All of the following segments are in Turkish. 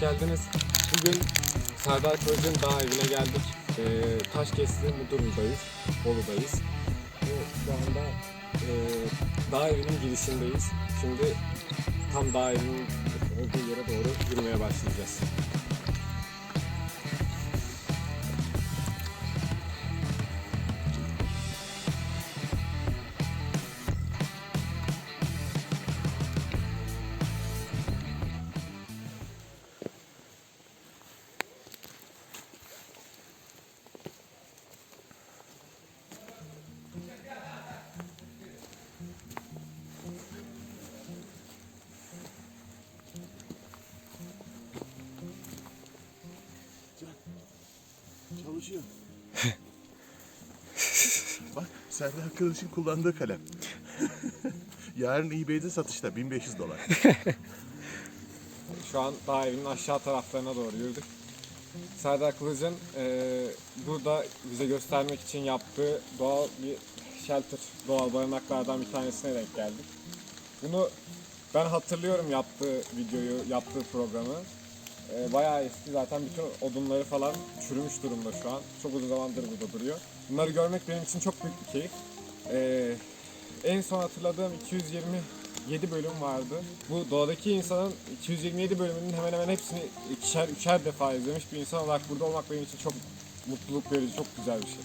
geldiniz. Bugün Serdar Kılıç'ın dağ evine geldik. Ee, Taşkesli Mudurnu'dayız, Bolu'dayız. Ve şu anda e, dağ evinin girişindeyiz. Şimdi tam dağ evinin olduğu yere doğru yürümeye başlayacağız. Çalışıyor. Bak Serdar Kılıç'ın kullandığı kalem. Yarın eBay'de satışta 1500 dolar. Şu an dağ evinin aşağı taraflarına doğru yürüdük. Serdar Kılıç'ın eee, burada bize göstermek için yaptığı doğal bir shelter, doğal barınaklardan bir tanesine denk geldik. Bunu ben hatırlıyorum yaptığı videoyu, yaptığı programı. Eee bayağı eski zaten bütün odunları falan çürümüş durumda şu an. Çok uzun zamandır burada duruyor. Bunları görmek benim için çok büyük bir keyif. Eee en son hatırladığım 227 bölüm vardı. Bu doğadaki insanın 227 bölümünün hemen hemen hepsini ikişer üçer defa izlemiş bir insan olarak burada olmak benim için çok mutluluk verici, çok güzel bir şey.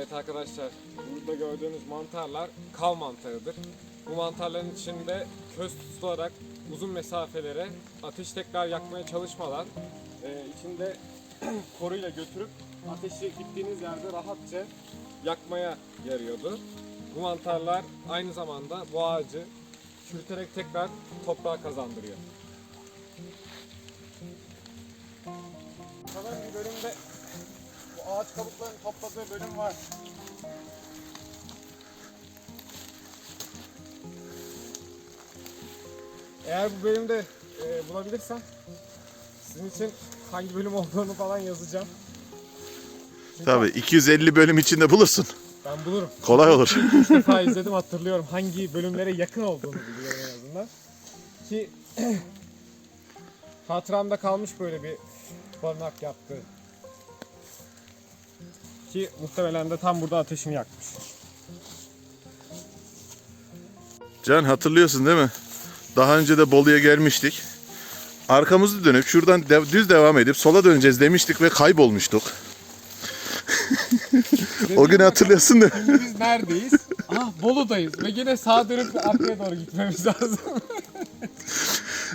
Evet arkadaşlar, burada gördüğünüz mantarlar kav mantarıdır. Bu mantarların içinde köz tutularak uzun mesafelere ateş tekrar yakmaya çalışmadan e, içinde koruyla götürüp ateşi gittiğiniz yerde rahatça yakmaya yarıyordu. Bu mantarlar aynı zamanda bu ağacı çürüterek tekrar toprağa kazandırıyor. Sanırım bir bölümde ağaç kabuklarını topladığı bölüm var. Eğer bu bölümde e, bulabilirsem sizin için hangi bölüm olduğunu falan yazacağım. Çünkü Tabii 250 bölüm içinde bulursun. Ben bulurum. Kolay olur. İlk defa izledim hatırlıyorum. Hangi bölümlere yakın olduğunu biliyorum en azından. Ki hatıramda kalmış böyle bir barınak yaptı. Ki muhtemelen de tam burada ateşini yakmış. Can hatırlıyorsun değil mi? Daha önce de Bolu'ya gelmiştik. Arkamızı dönüp şuradan dev- düz devam edip sola döneceğiz demiştik ve kaybolmuştuk. o günü hatırlıyorsun değil mi? Şimdi biz neredeyiz? Ah Bolu'dayız ve yine sağa dönüp arkaya doğru gitmemiz lazım.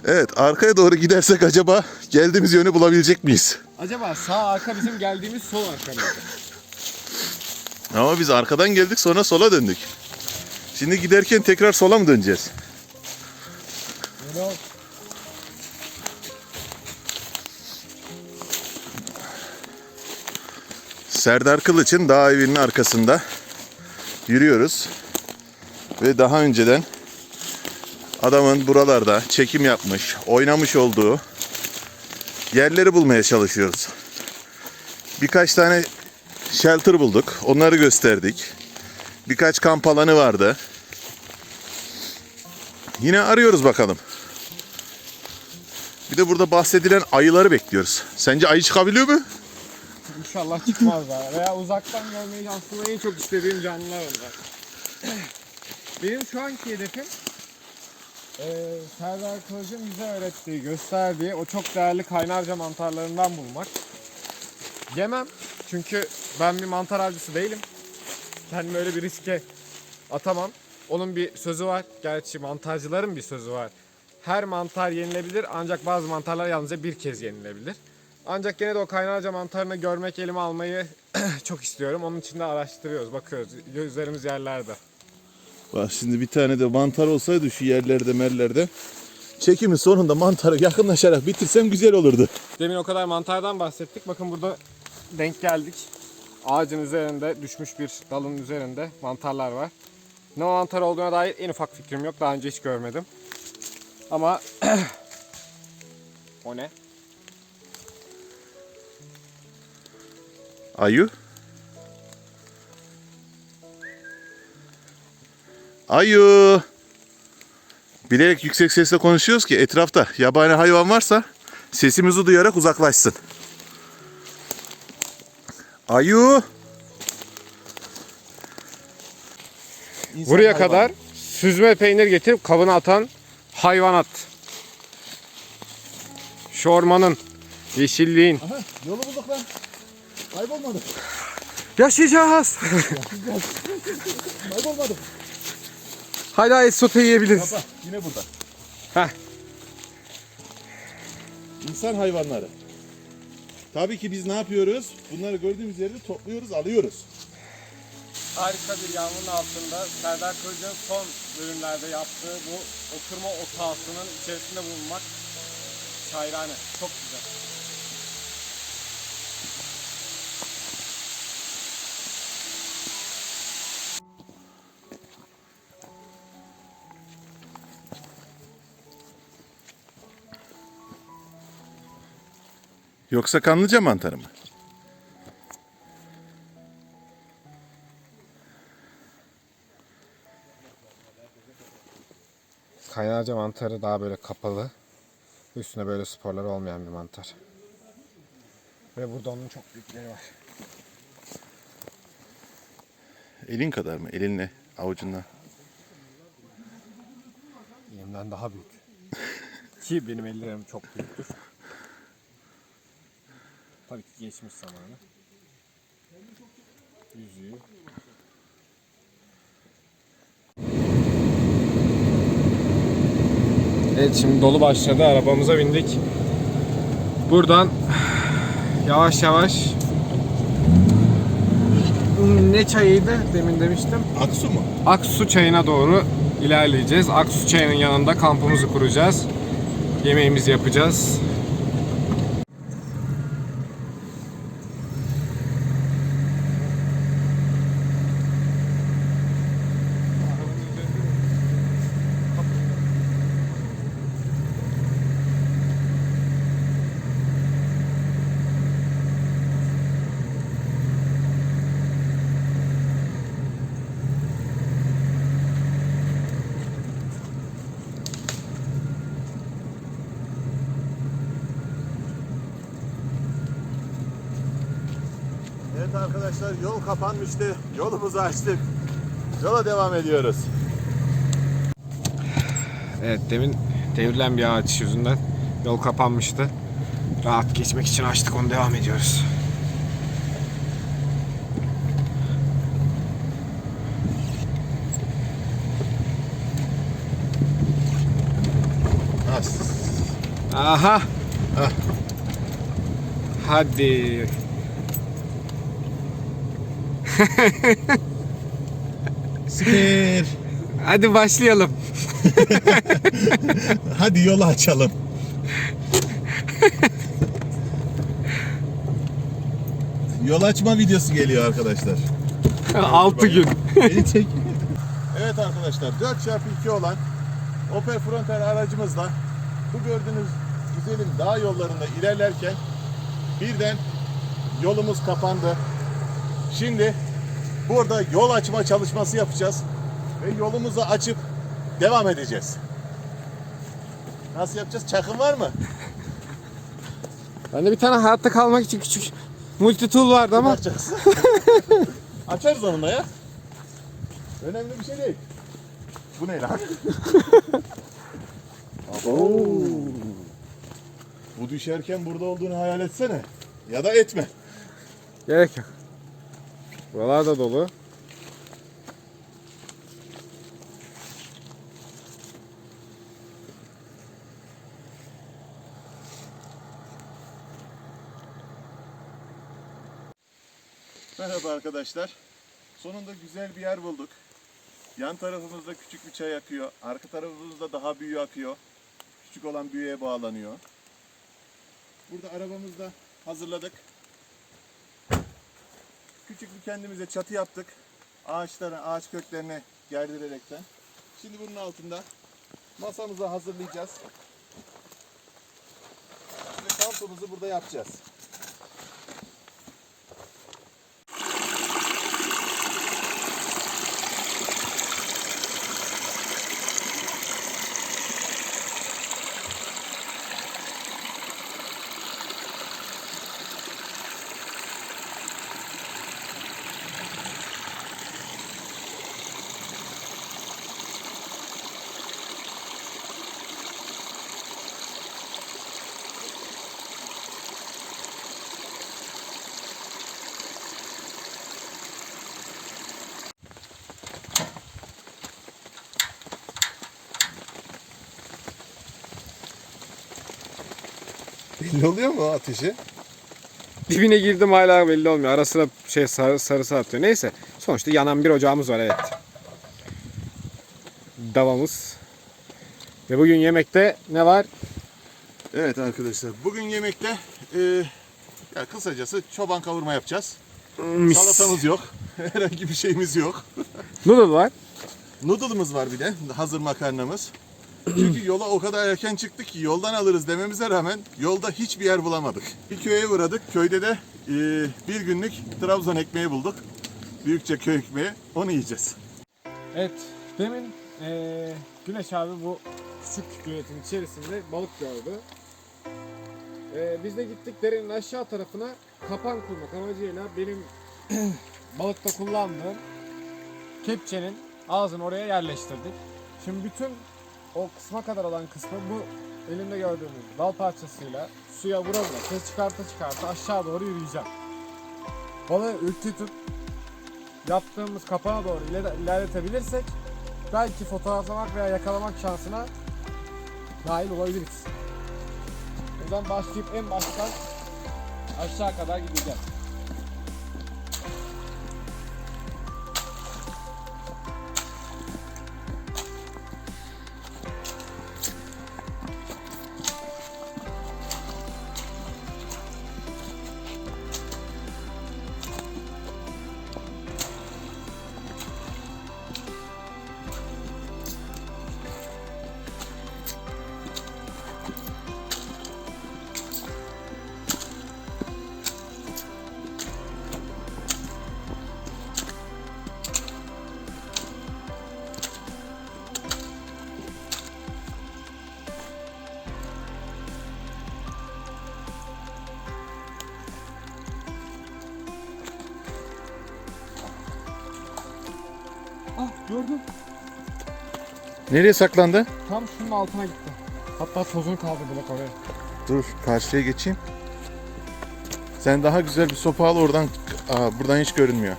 Evet arkaya doğru gidersek acaba geldiğimiz yönü bulabilecek miyiz? Acaba sağ arka bizim geldiğimiz sol arka mıydı? Ama biz arkadan geldik sonra sola döndük. Şimdi giderken tekrar sola mı döneceğiz? Serdar Kılıç'ın dağ evinin arkasında yürüyoruz. Ve daha önceden adamın buralarda çekim yapmış, oynamış olduğu yerleri bulmaya çalışıyoruz. Birkaç tane shelter bulduk. Onları gösterdik. Birkaç kamp alanı vardı. Yine arıyoruz bakalım. Bir de burada bahsedilen ayıları bekliyoruz. Sence ayı çıkabiliyor mu? İnşallah çıkmazlar. Veya uzaktan görmeyi aslında en çok istediğim canlılar onlar. Benim şu anki hedefim eee Serdar Kılıç'ın bize öğrettiği, gösterdiği o çok değerli kaynarca mantarlarından bulmak. Yemem çünkü ben bir mantar avcısı değilim. Kendimi öyle bir riske atamam. Onun bir sözü var. Gerçi mantarcıların bir sözü var. Her mantar yenilebilir ancak bazı mantarlar yalnızca bir kez yenilebilir. Ancak gene de o kaynarca mantarını görmek, elime almayı çok istiyorum. Onun için de araştırıyoruz, bakıyoruz. Gözlerimiz yerlerde. Bak şimdi bir tane de mantar olsaydı şu yerlerde merlerde çekimin sonunda mantarı yakınlaşarak bitirsem güzel olurdu. Demin o kadar mantardan bahsettik. Bakın burada denk geldik. Ağacın üzerinde düşmüş bir dalın üzerinde mantarlar var. Ne mantar olduğuna dair en ufak fikrim yok. Daha önce hiç görmedim. Ama o ne? Ayı? Ayu. Bilerek yüksek sesle konuşuyoruz ki etrafta yabani hayvan varsa sesimizi duyarak uzaklaşsın. Ayu. Buraya kadar süzme peynir getirip kabına atan hayvanat. Şu ormanın, yeşilliğin. Aha, yolu bulduk lan. Kaybolmadık. Yaşayacağız. Kaybolmadık. Hala et sote yiyebiliriz. Baba yine burada. Heh. İnsan hayvanları. Tabii ki biz ne yapıyoruz? Bunları gördüğümüz yerde topluyoruz, alıyoruz. Harika bir yağmurun altında Serdar Kılıç'ın son bölümlerde yaptığı bu oturma otağısının içerisinde bulunmak şairane. Çok güzel. Yoksa kanlıca mantarı mı? Kaynarca mantarı daha böyle kapalı. Üstüne böyle sporları olmayan bir mantar. Ve burada onun çok büyükleri var. Elin kadar mı? Elinle, avucunla. Elimden daha büyük. Ki benim ellerim çok büyüktür. Tabii ki geçmiş zamanı. Yüzüğü. Evet şimdi dolu başladı. Arabamıza bindik. Buradan yavaş yavaş ne çayıydı demin demiştim. Aksu mu? Aksu çayına doğru ilerleyeceğiz. Aksu çayının yanında kampımızı kuracağız. Yemeğimizi yapacağız. Evet arkadaşlar yol kapanmıştı. Yolumuzu açtık. Yola devam ediyoruz. Evet demin devrilen bir ağaç yüzünden yol kapanmıştı. Rahat geçmek için açtık onu devam ediyoruz. Aha. Ah. Hadi. Süper. Hadi başlayalım. Hadi yolu açalım. Yol açma videosu geliyor arkadaşlar. 6 gün. Beni çek. evet arkadaşlar 4x2 olan Opel Frontal aracımızla bu gördüğünüz güzelim dağ yollarında ilerlerken birden yolumuz kapandı. Şimdi burada yol açma çalışması yapacağız ve yolumuzu açıp devam edeceğiz. Nasıl yapacağız? Çakın var mı? Bende bir tane hayatta kalmak için küçük multi tool vardı ama Açacağız. Açarız onunla ya. Önemli bir şey değil. Bu ne lan? Oo. Bu düşerken burada olduğunu hayal etsene. Ya da etme. gerek yok. Buralar da dolu. Merhaba arkadaşlar. Sonunda güzel bir yer bulduk. Yan tarafımızda küçük bir çay akıyor. Arka tarafımızda daha büyüğü akıyor. Küçük olan büyüğe bağlanıyor. Burada arabamızda hazırladık. Küçük bir kendimize çatı yaptık. Ağaçlara, ağaç köklerine gerdirerekten. Şimdi bunun altında masamızı hazırlayacağız. Ve kampımızı burada yapacağız. Belli oluyor mu ateşi? Dibine girdim hala belli olmuyor. Ara sıra şey sarı, sarısı atıyor. Neyse. Sonuçta yanan bir ocağımız var evet. Davamız. Ve bugün yemekte ne var? Evet arkadaşlar bugün yemekte e, ya kısacası çoban kavurma yapacağız. Mis. Salatamız yok. Herhangi bir şeyimiz yok. Noodle var. Noodle'ımız var bir de hazır makarnamız. Çünkü yola o kadar erken çıktık ki yoldan alırız dememize rağmen yolda hiçbir yer bulamadık. Bir köye uğradık. Köyde de e, bir günlük Trabzon ekmeği bulduk. Büyükçe köy ekmeği. Onu yiyeceğiz. Evet. Demin eee, Güneş abi bu küçük küretin içerisinde balık gördü. Eee, biz de gittik derenin aşağı tarafına kapan kurmak amacıyla benim balıkta kullandığım kepçenin ağzını oraya yerleştirdik. Şimdi bütün o kısma kadar olan kısmı bu elimde gördüğünüz dal parçasıyla suya vura vura ses çıkarta çıkarta aşağı doğru yürüyeceğim. Balığı ürkütüp yaptığımız kapana doğru iler- ilerletebilirsek belki fotoğraflamak veya yakalamak şansına dahil olabiliriz. Yüzden başlayıp en baştan aşağı kadar gideceğiz. Gördüm. Nereye saklandı? Tam şunun altına gitti. Hatta tozunu kaldı bile oraya. Dur karşıya geçeyim. Sen daha güzel bir sopa al oradan. Aa, buradan hiç görünmüyor.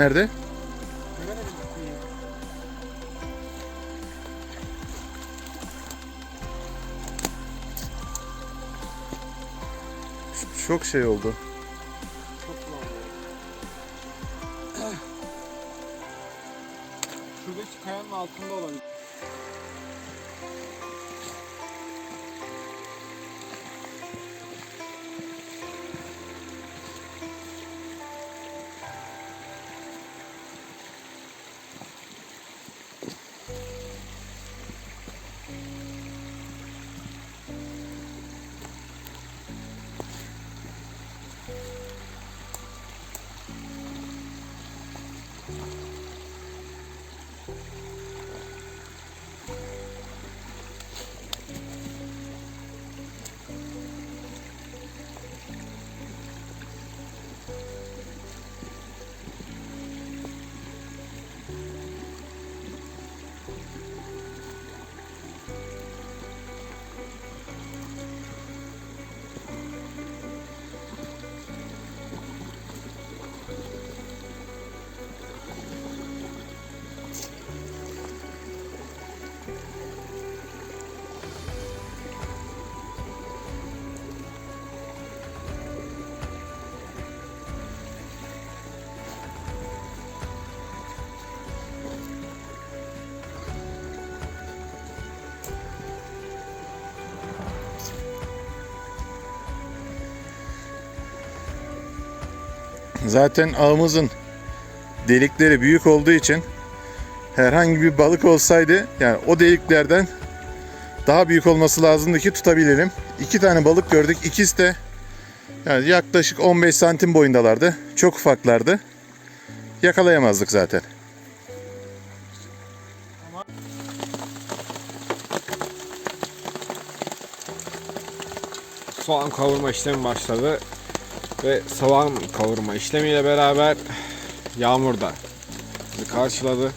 Nerede? Çok şey oldu. Çok. Şuradaki kayanın altında olabilir. Zaten ağımızın delikleri büyük olduğu için herhangi bir balık olsaydı yani o deliklerden daha büyük olması lazımdı ki tutabilelim. İki tane balık gördük. İkisi de yani yaklaşık 15 santim boyundalardı. Çok ufaklardı. Yakalayamazdık zaten. soğan kavurma işlemi başladı. Ve soğan kavurma işlemiyle beraber yağmur da bizi karşıladı.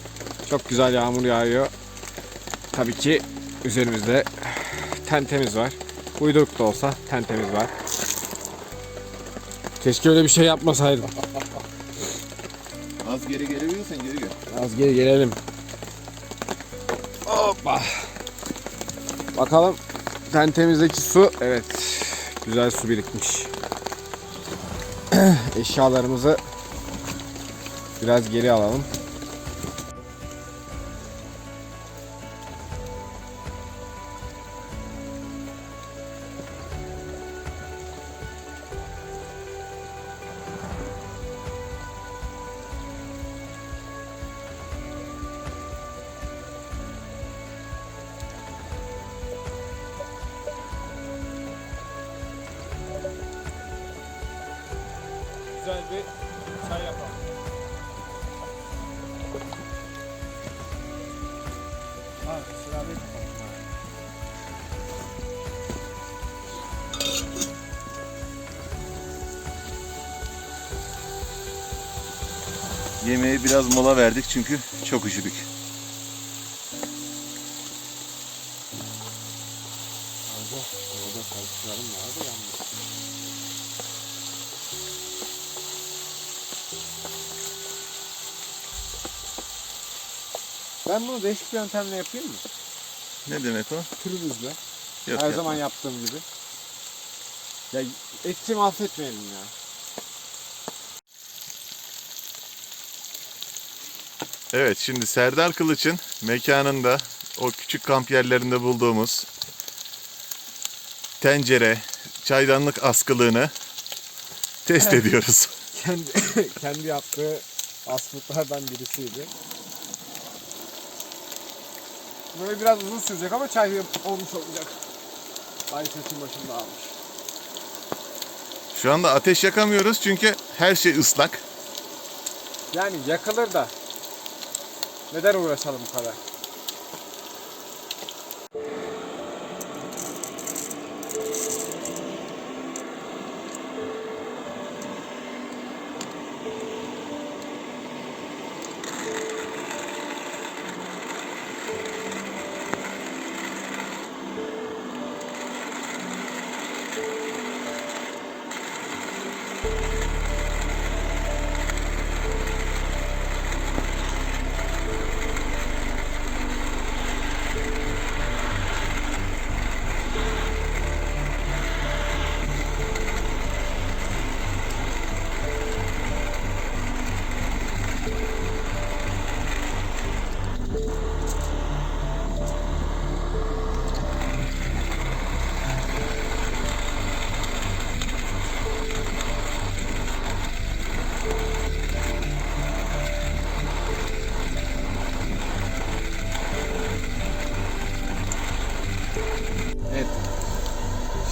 Çok güzel yağmur yağıyor. Tabii ki üzerimizde tentemiz var. Uyduruk da olsa tentemiz var. Keşke öyle bir şey yapmasaydım. Az geri gelebilirsen geri gel. Az geri gelelim. Hoppa. Bakalım tentemizdeki su. Evet. Güzel su birikmiş. Eşyalarımızı biraz geri alalım. Yemeğe biraz mola verdik çünkü çok üşüdük. Ben bunu değişik bir yöntemle yapayım mı? Ne demek o? Pürüzle. Yok Her ya. zaman yaptığım gibi. Ya etçi mahvetmeyelim ya. Evet şimdi Serdar Kılıç'ın mekanında o küçük kamp yerlerinde bulduğumuz tencere, çaydanlık askılığını test ediyoruz. Kendi kendi yaptığı asfutlardan birisiydi. Böyle biraz uzun sürecek ama çay olmuş olacak. Ay sesin başında almış. Şu anda ateş yakamıyoruz çünkü her şey ıslak. Yani yakılır da neden uğraşalım bu kadar?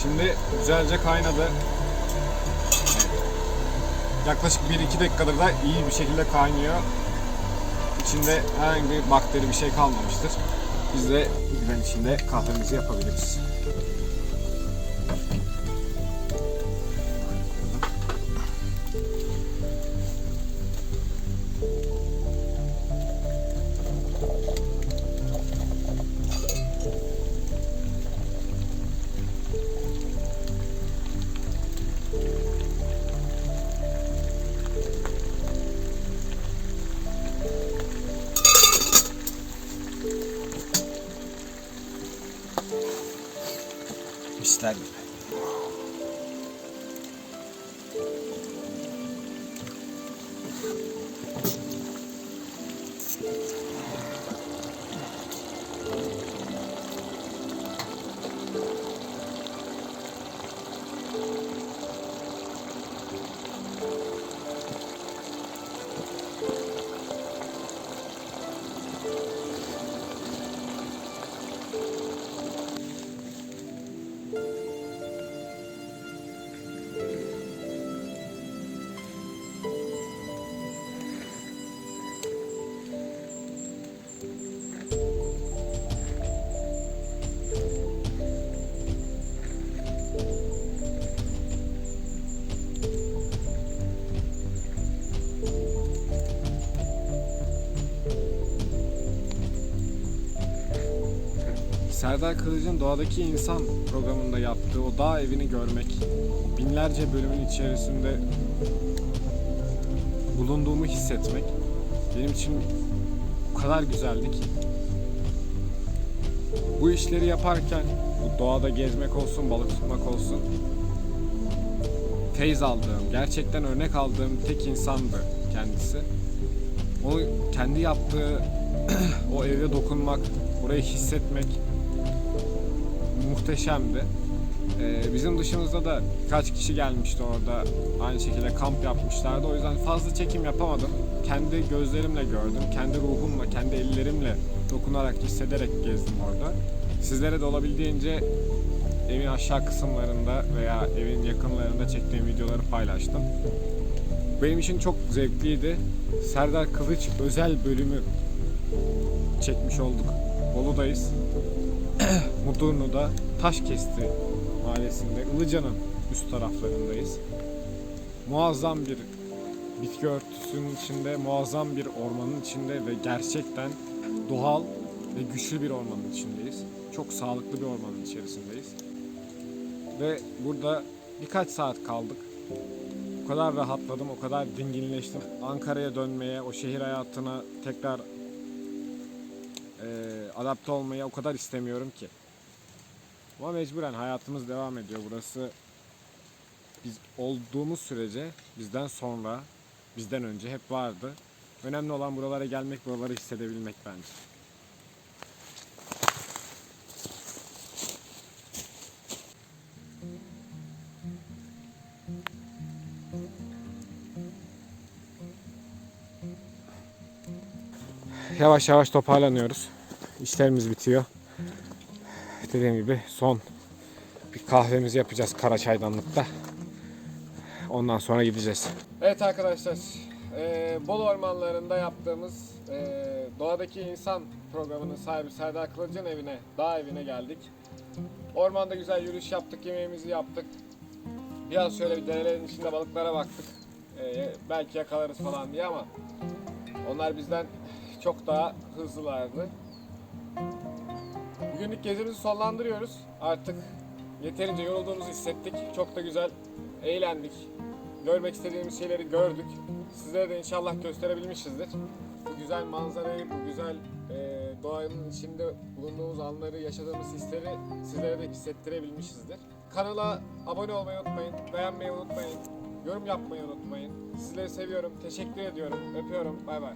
Şimdi güzelce kaynadı. Yaklaşık 1-2 dakikadır da iyi bir şekilde kaynıyor. İçinde herhangi bir bakteri bir şey kalmamıştır. Biz de güven içinde kahvemizi yapabiliriz. Serdar Kılıç'ın Doğadaki İnsan programında yaptığı o dağ evini görmek, binlerce bölümün içerisinde bulunduğumu hissetmek benim için o kadar güzeldi ki. Bu işleri yaparken bu doğada gezmek olsun, balık tutmak olsun feyz aldığım, gerçekten örnek aldığım tek insandı kendisi. Onu kendi yaptığı o eve dokunmak, orayı hissetmek muhteşemdi. Ee, bizim dışımızda da birkaç kişi gelmişti orada. Aynı şekilde kamp yapmışlardı. O yüzden fazla çekim yapamadım. Kendi gözlerimle gördüm. Kendi ruhumla, kendi ellerimle dokunarak, hissederek gezdim orada. Sizlere de olabildiğince evin aşağı kısımlarında veya evin yakınlarında çektiğim videoları paylaştım. Benim için çok zevkliydi. Serdar Kılıç özel bölümü çekmiş olduk. Bolu'dayız. Mudurnu'da Taşkesti mahallesinde Ilıca'nın üst taraflarındayız. Muazzam bir bitki örtüsünün içinde, muazzam bir ormanın içinde ve gerçekten doğal ve güçlü bir ormanın içindeyiz. Çok sağlıklı bir ormanın içerisindeyiz. Ve burada birkaç saat kaldık. O kadar rahatladım, o kadar dinginleştim. Ankara'ya dönmeye, o şehir hayatına tekrar eee, adapte olmayı o kadar istemiyorum ki. Ama mecburen hayatımız devam ediyor. Burası biz olduğumuz sürece bizden sonra, bizden önce hep vardı. Önemli olan buralara gelmek, buraları hissedebilmek bence. Yavaş yavaş toparlanıyoruz. İşlerimiz bitiyor. Dediğim gibi son bir kahvemizi yapacağız kara çaydanlıkta. Ondan sonra gideceğiz. Evet arkadaşlar, eee Bolu ormanlarında yaptığımız eee, Doğadaki İnsan programının sahibi Serdar Kılıç'ın evine, dağ evine geldik. Ormanda güzel yürüyüş yaptık, yemeğimizi yaptık. Biraz şöyle bir derelerin içinde balıklara baktık. Eee, belki yakalarız falan diye ama onlar bizden çok daha hızlılardı. Bugünlük gezimizi sonlandırıyoruz. Artık yeterince yorulduğumuzu hissettik. Çok da güzel eğlendik. Görmek istediğimiz şeyleri gördük. Sizlere de inşallah gösterebilmişizdir. Bu güzel manzarayı, bu güzel e, doğanın içinde bulunduğumuz anları, yaşadığımız hisleri sizlere de hissettirebilmişizdir. Kanala abone olmayı unutmayın, beğenmeyi unutmayın, yorum yapmayı unutmayın. Sizleri seviyorum, teşekkür ediyorum, öpüyorum, bay bay.